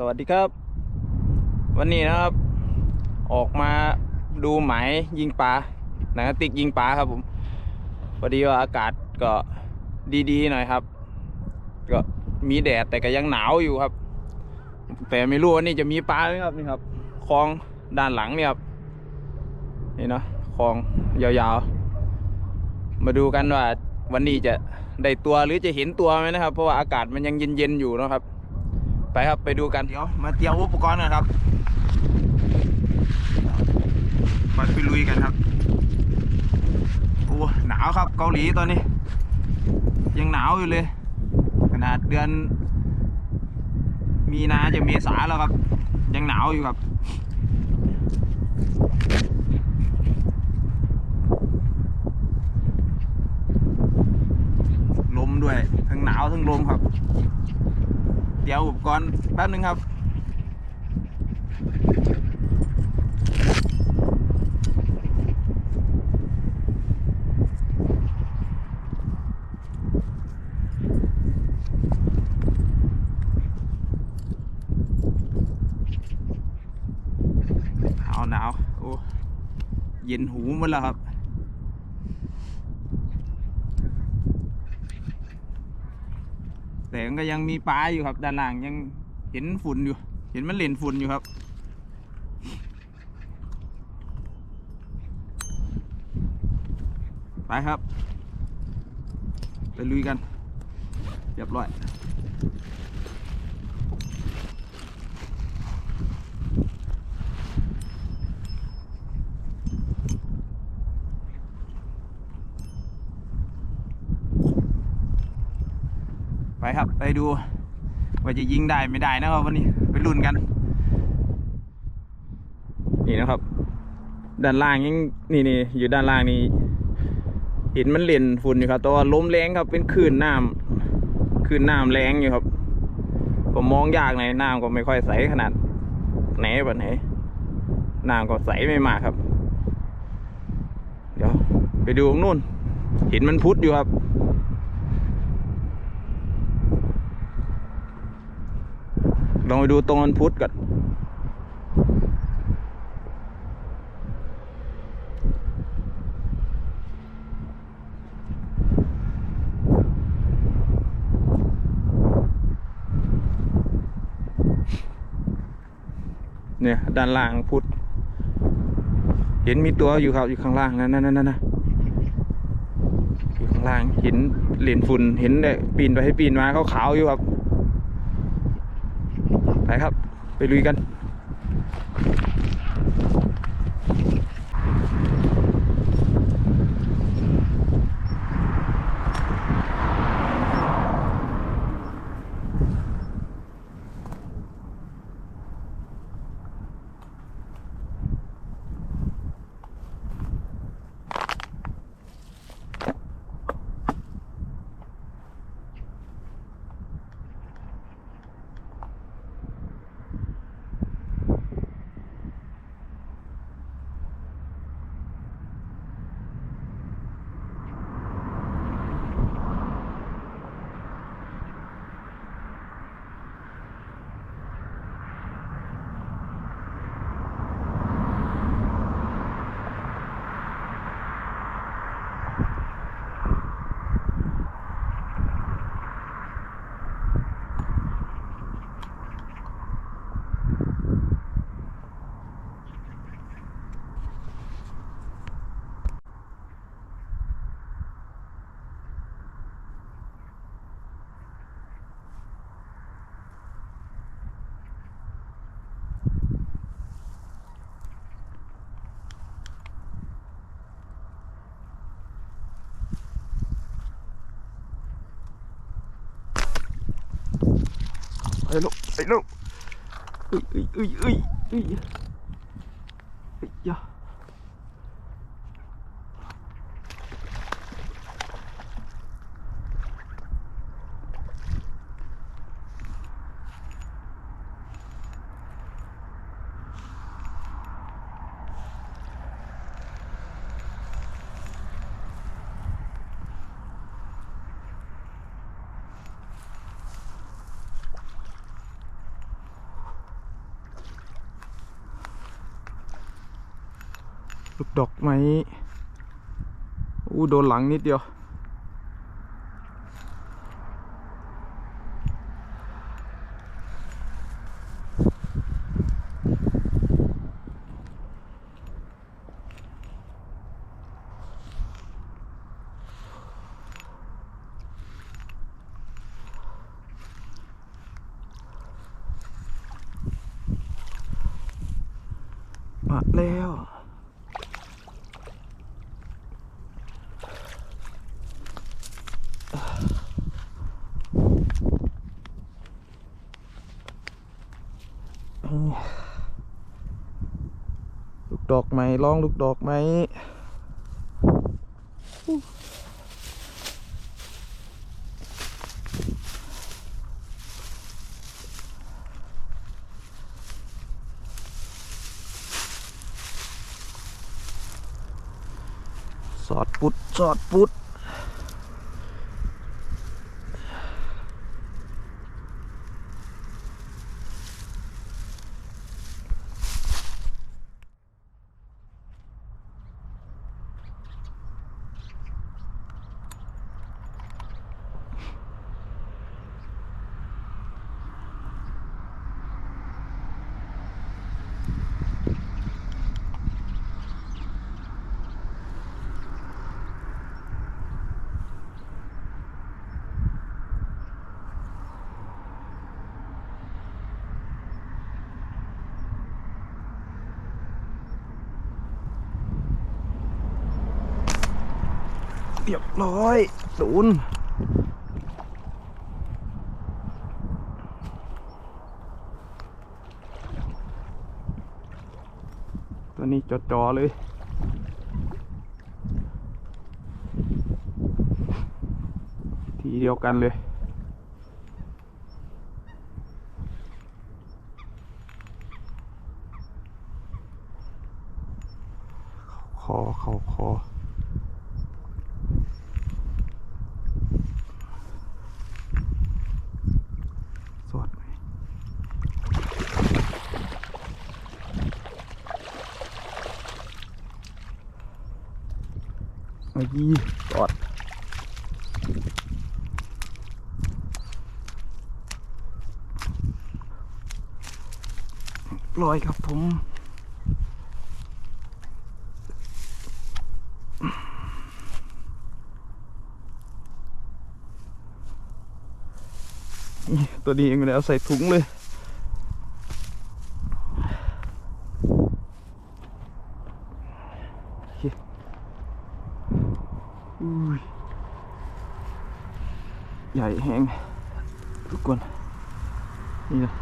สวัสดีครับ วันนี้นะครับ ออกมาดูหมายยิงปลาหนังติกยิงปลาครับผมพอดีว่าอากาศก็ดีๆหน่อยครับ ก็มีแดดแต่ก็ยังหนาวอยู่ครับ แต่ไม่รู้ว่านี่จะมีปลาไหมครับนี่ครับคลองด้านหลังเนี่ยครับนี่เนาะคลองยาวๆ มาดูกันว่าวันนี้จะได้ตัวหรือจะเห็นตัวไหมนะครับ เพราะว่าอากาศมันยังเย็นๆอยู่นะครับ ไปครับไปดูกัน เดี๋ยวมาเตรียมอุปกรณ์กันครับมาไปลุยกันครับโอ้หนาวครับเกาหลีตอนนี้ ยังหนาวอยู่เลย ขนาดเดือน มีนาจะเมษาแล้วครับ ยังหนาวอยู่ครับลมด้วย ทั้งหนาวทั้งลมครับ ดี๋ยวอุปกรณ์แป๊บนึงครับ หนาวหนาวโอ้เย็นหูหมดแล้วครับ แต่ก็ยังมีปลาอยู่ครับ ด้านล่างยังเห็นฝุ่นอยู่ เห็นมันเหล่นฝุ่นอยู่ครับ ไปครับ ไปลุยกัน เรียบร้อย ไปครับ ไปดู ว่าจะยิงได้ไม่ได้นะครับวันนี้ไปลุ้นกัน นี่นะครับ ด้านล่างยังนี่นี่อยู่ด้านล่างนี่เห็นมันเล่นฝุ่นอยู่ครับแต่ว่าลมแรงครับเป็นคลื่นน้ำคลื่นน้ำแรงอยู่ครับ ผมมองยากในอยน้ำก็ไม่ค่อยใสขนาดไหนแบบไหนน้ำก็ใสไม่มากครับ เดี๋ยวไปดูตรงนู่นเห็นมันพุดอยู่ครับ ลองไปดูตรงวันพุธก่อนเนี่ยด้านล่างพุทธเห็นมีตัวอยู่ครับอยู่ข้างล่างนั่นนั่นนั่นนะอยู่ข้างล่างเห็นเหรียญฝุ่นเห็นได้ปีนไปให้ปีนมาเขาขาวๆอยู่ครับ ไปครับ ไปลุยกัน ไปลูกไป ลูกดอกไม้อู้โดนหลังนิดเดียว มาแล้ว ลูก ดอกไม้ลองลูกดอกไม้สอดปุดสอดปุด เรียบร้อยโดนตัวนี้จอจอเลยทีเดียวกันเลยคอเขาคอ สวดไหม เอายี่สอดลอยครับผมตัวนี้เองไม่ได้เอาใส่ถุงเลย โอเคอุ้ย ใหญ่แหงทุกคน นี่นะ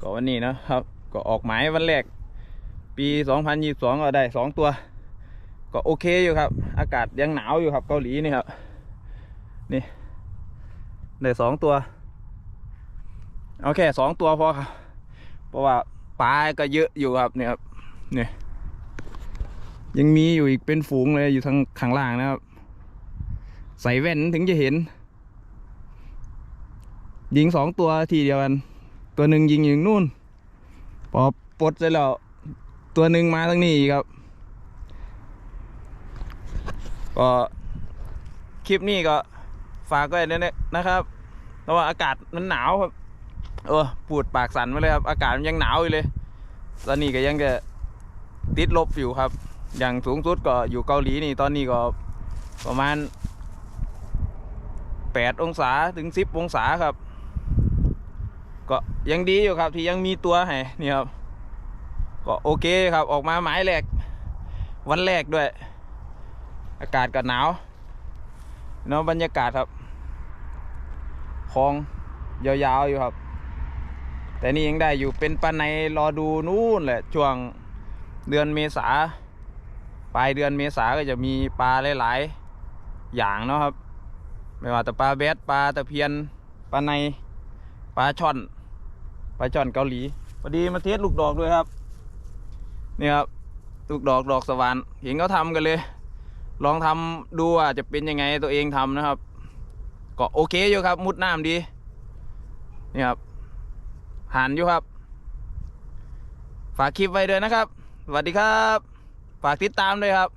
ก็วันนี้นะครับ ก็ออกหมายวันแรก ปี 2022 ก็ได้สองตัว ก็โอเคอยู่ครับ อากาศยังหนาวอยู่ครับเกาหลีนี่ครับ นี่ ได้สองตัว เอาแค่สองตัวพอครับ เพราะว่าปลาก็เยอะอยู่ครับเนี่ยครับเนี่ยยังมีอยู่อีกเป็นฝูงเลยอยู่ทางข้างล่างนะครับ ใส่แว่นถึงจะเห็น ยิงสองตัวทีเดียวกัน ตัวหนึ่งยิงอยู่นู่น พอปลดเสร็จแล้วตัวหนึ่งมาทางนี้อีกครับ ก็คลิปนี้ก็ฝากไว้เนี่ยนะครับเพราะว่าอากาศมันหนาวครับเออปูดปากสั่นมาเลยครับ อากาศมันยังหนาวอยู่เลย ตอนนี้ก็ยังจะติดลบอยู่ครับ อย่างสูงสุดก็อยู่เกาหลีนี่ ตอนนี้ก็ประมาณแปดองศาถึงสิบองศาครับ ก็ยังดีอยู่ครับที่ยังมีตัวให้นี่ครับ ก็โอเคครับออกมาหมายแรก วันแรกด้วย อากาศก็หนาวเนาะบรรยากาศครับคลองยาวๆอยู่ครับ แต่นี่ยังได้อยู่เป็นปันในรอดูนู่นแหละช่วงเดือนเมษาปลายเดือนเมษาก็จะมีปลาหลายๆ อย่างเนาะครับ ไม่ว่าแต่ปลาแบดปลาตะเพียนปลาในปลาช่อน ปลาช่อนเกาหลีพอดีมาเทสลูกดอกด้วยครับ นี่ครับ ลูกดอกดอกสวรรค์เห็นเขาทำกันเลย ลองทำดูว่าจะเป็นยังไงตัวเองทำนะครับ ก็โอเคอยู่ครับ มุดน้ำดี นี่ครับหันอยู่ครับ ฝากคลิปไว้ด้วยนะครับ สวัสดีครับ ฝากติดตามด้วยครับ